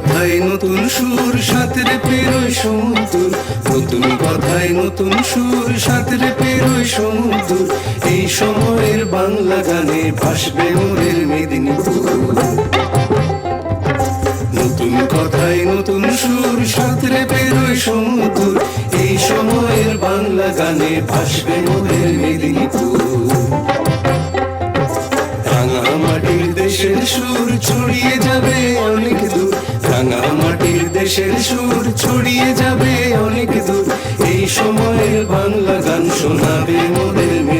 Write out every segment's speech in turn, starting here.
কথায় নতুন সুর সাঁতরে পেরোয় সমুদ্র। নতুন কথায় নতুন সুর সাঁতরে পেরোয় সমুদ্র। এই সময়ের বাংলা গানে ভাসবে মোরের মেদিনীপুর। নতুন কথায় নতুন সুর সাঁতরে পেরোয় সমুদ্র। এই সময়ের বাংলা গানে ভাসবে মোরের মেদিনীপুর। রাঙা মাটির দেশের সুর ছড়িয়ে যাবে অনেক দূর। দেশের সুর ছড়িয়ে যাবে অনেক দূর। এই সময়ের বাংলা গান শোনাবে মোদের মেদিনীপুর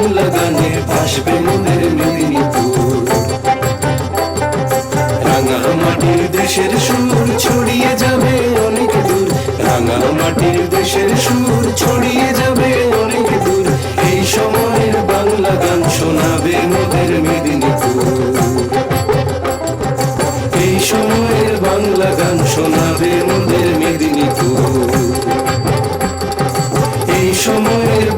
বাংলা গানে ভাসবে মনের মেদিনীপুর রাঙা মাটির দেশের সুর ছড়িয়ে যাবে অনেক দূর। রাঙা মাটির দেশের সুর ছড়িয়ে যাবে অনেক দূর। এই সময়ের বাংলা গান শোনাবে মোদের মেদিনীপুর এই সময়ের বাংলা গান শোনাবে মোদের মেদিনীপুর এই সময়ের